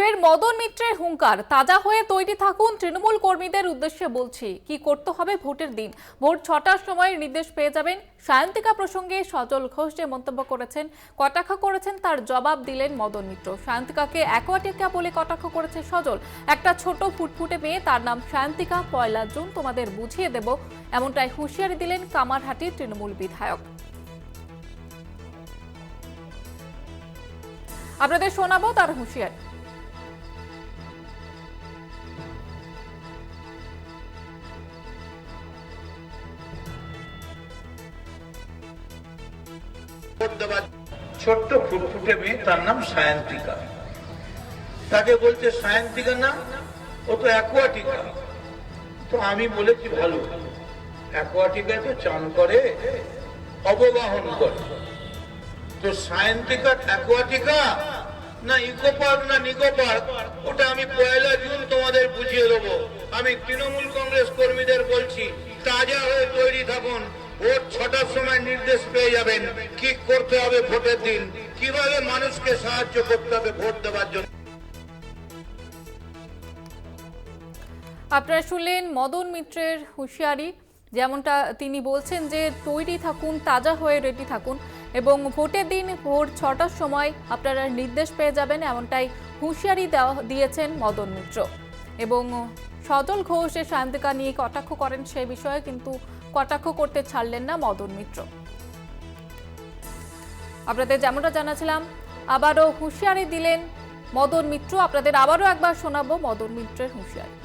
ফের মদন মিত্রের হুঙ্কার। তাজা হয়ে তৈরি থাকুন তৃণমূল কর্মীদের উদ্দেশ্যে বলছি, কি করতে হবে ভোটের দিন? ভোট ছটার সময় নির্দেশ পেয়ে যাবেন সায়ন্তিকা প্রসঙ্গে সজল ঘোষ যে মন্তব্য করেছেন, কটাক্ষ করেছেন তার জবাব দিলেন মদন মিত্র। সায়ন্তিকাকে অ্যাকোয়াটিকা বলে কটাক্ষ করেছে সজল। একটা ছোট ফুটফুটে মেয়ে, তার নাম সায়ন্তিকা। পয়লা জুন তোমাদের বুঝিয়ে দেব। এমনটাই হুঁশিয়ারি দিলেন কামারহাটির তৃণমূল বিধায়ক। আপনাদের শোনাবো তার হুঁশিয়ারি। ছোট্ট ফুটফুটে মেয়ে, তার নাম সায়ন্তিকা। তাকে বলছে, সায়ন্তিকা না, ও তো অ্যাকোয়াটিকা। তো আমি বলেছি, ভালো। অ্যাকোয়াটিকায় তো চান করে করে। তো সায়ন্তিকা, অ্যাকোয়াটিকা না ইকো পার্ক না নিকো পার্ক ওটা আমি পয়লা জুন তোমাদের বুঝিয়ে দেবো। আমি তৃণমূল কংগ্রেস কর্মীদের বলছি, তাজা হয়ে তৈরি থাকুন। ভোট ছটার সময় নির্দেশ পেয়ে যাবেন। কি করতে হবে ভোটের দিন? কীভাবে মানুষকে সাহায্য করতে হবে ভোট দেওয়ার জন্য? আপনারা শুনলেন মদন মিত্রের হুঁশিয়ারি। যেমনটা তিনি বলছেন যে, তৈরি থাকুন, তাজা হয়ে রেডি থাকুন এবং ভোটের দিন ভোর ছটার সময় আপনারা নির্দেশ পেয়ে যাবেন, এমনটাই হুঁশিয়ারি দেওয়া, দিয়েছেন মদন মিত্র। এবং সজল ঘোষ যে শান্তিকা নিয়ে কটাক্ষ করেন সে বিষয়ে, কিন্তু কটাক্ষ করতে ছাড়লেন না মদন মিত্র। আপনাদের যেমনটা জানাছিলাম, আবারও হুঁশিয়ারি দিলেন মদন মিত্র। আপনাদের আবারও একবার শোনাবো মদন মিত্রের হুঁশিয়ারি।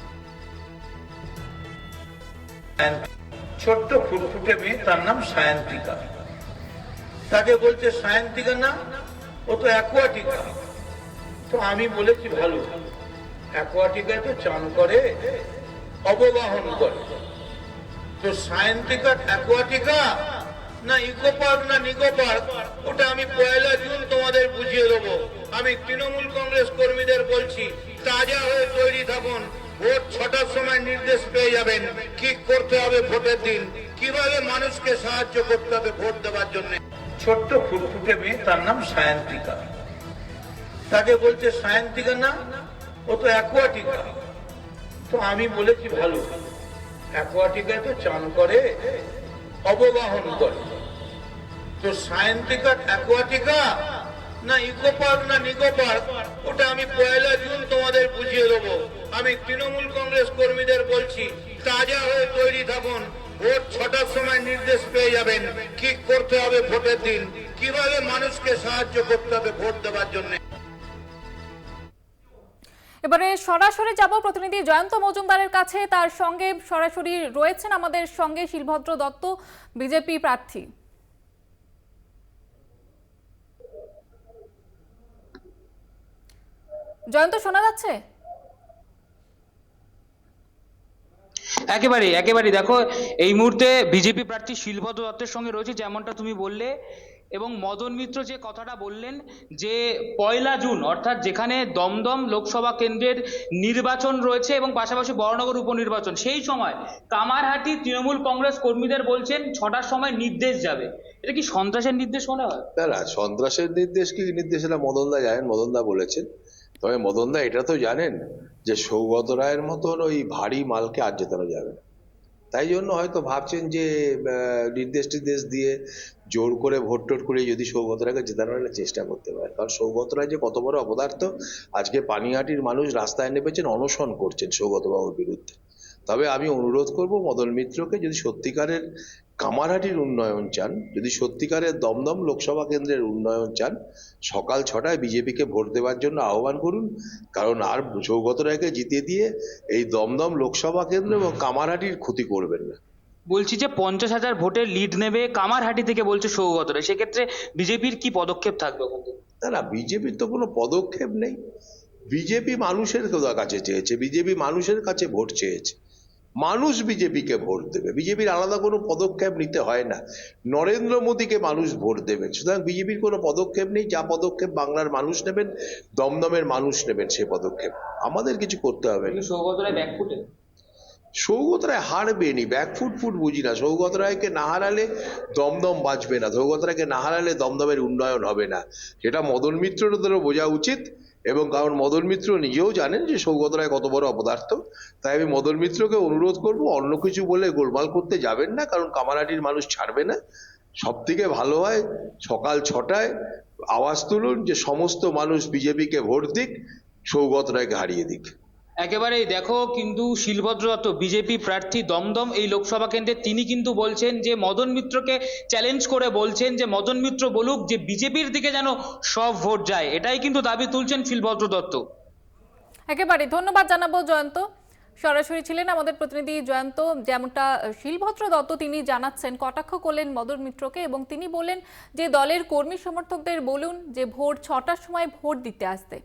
ছোট্ট ফুটফুটে মেয়ে, তার নাম সায়ন্তিকা। তাকে বলছে সায়ন্তিকা না, ও তো অ্যাকোয়াটিকা। তো আমি বলেছি, ভালো। অ্যাকোয়াটিকায় তো চান করে, অবগাহন করে। তো সায়ন্তিকা অ্যাকোয়াটিকা? না ইকো পার্ক না নিকো পার্ক ওটা আমি পয়লা জুন তোমাদের বুঝিয়ে দেবো। আমি তৃণমূল কংগ্রেস কর্মীদের বলছি তাজা হয়ে তৈরি থাকুন। ভোট ছটার সময় নির্দেশ পেয়ে যাবেন। কি করতে হবে ভোটের দিন? কীভাবে মানুষকে সাহায্য করতে হবে ভোট দেওয়ার জন্য? ছোট্ট ফুটফুটে মেয়ে তার নাম সায়ন্তিকা তাকে বলছে সায়ন্তিকা না ও তো অ্যাকোয়াটিকা। তো আমি বলেছি ভালো। অ্যাকোয়াটিকায় তো চান করে, অবগাহন করে। তো সায়ন্তিকা অ্যাকোয়াটিকা না ইকো পার্ক, না নিকো পার্ক, ওটা আমি পয়লা জুন তোমাদের বুঝিয়ে দেবো। আমি তৃণমূল কংগ্রেস কর্মীদের বলছি, তাজা হয়ে তৈরি থাকুন, ভোট ছটার সময় নির্দেশ পেয়ে যাবেন, কি করতে হবে ভোটের দিন, কীভাবে মানুষকে সাহায্য করতে হবে ভোট দেওয়ার জন্য। এবারে সরাসরি যাব প্রতিনিধি জয়ন্ত মজুমদারের কাছে। তার সঙ্গে সরাসরি রয়েছেন আমাদের সঙ্গে শিলভদ্র দত্ত, বিজেপি প্রার্থী। জয়ন্ত, শোনা যাচ্ছে? একেবারে একেবারে দেখো, এই মুহূর্তে বিজেপি প্রার্থী শিলভদ্র দত্তের সঙ্গে রয়েছে, যেমনটা তুমি বললে। এবং মদন মিত্র যে কথাটা বললেন যে পয়লা জুন, অর্থাৎ যেখানে দমদম লোকসভা কেন্দ্রের নির্বাচন রয়েছে এবং পাশাপাশি বড়নগর উপনির্বাচন, সেই সময় কামারহাটি তৃণমূল কংগ্রেস কর্মীদের বলছেন ছটার সময় নির্দেশ যাবে। এটা কি সন্ত্রাসের নির্দেশ মনে হয়? না না, সন্ত্রাসের নির্দেশ কি? নির্দেশ এটা মদনদা জানেন, মদনদা বলেছেন। তবে মদনদা এটা তো জানেন যে সৌগত রায়ের মতন ওই ভারী মালকে আর জেতানো যাবে না। তাই জন্য হয়তো ভাবছেন যে নির্দেশ টির্দেশ দিয়ে জোর করে ভোট টোট করে যদি সৌগত রায়কে জেতানোর একটা চেষ্টা করতে পারে কারণ সৌগত রায় যে কত বড় অপদার্থ, আজকে পানিহাটির মানুষ রাস্তায় নেমেছেন, অনশন করছেন সৌগত বাবুর বিরুদ্ধে। তবে আমি অনুরোধ করব মদন মিত্রকে যদি সত্যিকারের কামারহাটির উন্নয়ন চান। যদি সত্যিকারের দমদম লোকসভা কেন্দ্রের উন্নয়ন চান সকাল ছটায় বিজেপিকে ভোট দেওয়ার জন্য আহ্বান করুন। কারণ আর সৌগত রায়কে জিতিয়ে দিয়ে এই দমদম লোকসভা কেন্দ্র এবং কামারহাটির ক্ষতি করবেন না। বলছি যে পঞ্চাশ হাজার ভোটের লিড নেবে কামারহাটি থেকে বলছে সৌগত রায়। সেক্ষেত্রে বিজেপির কি পদক্ষেপ থাকবে ওখান থেকে? না না বিজেপির তো কোনো পদক্ষেপ নেই। বিজেপি মানুষের কাছে চেয়েছে বিজেপি মানুষের কাছে ভোট চেয়েছে। মানুষ বিজেপিকে ভোট দেবে। বিজেপির আলাদা কোনো পদক্ষেপ নিতে হয় না। নরেন্দ্র মোদীকে মানুষ ভোট দেবেন সুতরাং বিজেপির কোনো পদক্ষেপ নেই। যা পদক্ষেপ বাংলার মানুষ নেবেন দমদমের মানুষ নেবেন সে পদক্ষেপ। আমাদের কিছু করতে হবে সৌগত রায় ব্যাকফুটে সৌগত রায় হারবে নি। ব্যাকফুট ফুট বুঝি না। সৌগত রায়কে না হারালে দমদম বাঁচবে না। সৌগত রায়কে না হারালে দমদমের উন্নয়ন হবে না। সেটা মদন মিত্রেরও বোঝা উচিত। এবং কারণ মদন মিত্র নিজেও জানেন যে সৌগত রায় কত বড় অপদার্থ। তাই আমি মদন মিত্রকে অনুরোধ করব, অন্য কিছু বলে গোলমাল করতে যাবেন না, কারণ কামারহাটির মানুষ ছাড়বে না। সব থেকে ভালো হয় সকাল ছটায় আওয়াজ তুলুন যে সমস্ত মানুষ বিজেপিকে ভোট দিক, সৌগত রায়কে হারিয়ে দিক। একেবারেই দেখো কিন্তু শিলভদ্র দত্ত বিজেপি প্রার্থী দমদম এই লোকসভা কেন্দ্রে, তিনি কিন্তু বলছেন যে মদন মিত্রকে চ্যালেঞ্জ করে বলছেন যে মদন মিত্র বলুক যে বিজেপির দিকে যেন সব ভোট যায়। এটাই কিন্তু দাবি তুলছেন শিলভদ্র দত্ত একেবারে ধন্যবাদ জানাব জয়ন্ত। সরাসরি ছিলেন আমাদের প্রতিনিধি জয়ন্ত, যেমনটা শিলভদ্র দত্ত তিনি জানাচ্ছেন, কটাক্ষ করলেন মদন মিত্রকে এবং তিনি বললেন যে দলের কর্মী সমর্থকদের বলুন যে ভোর ছটার সময় ভোট দিতে আসতে।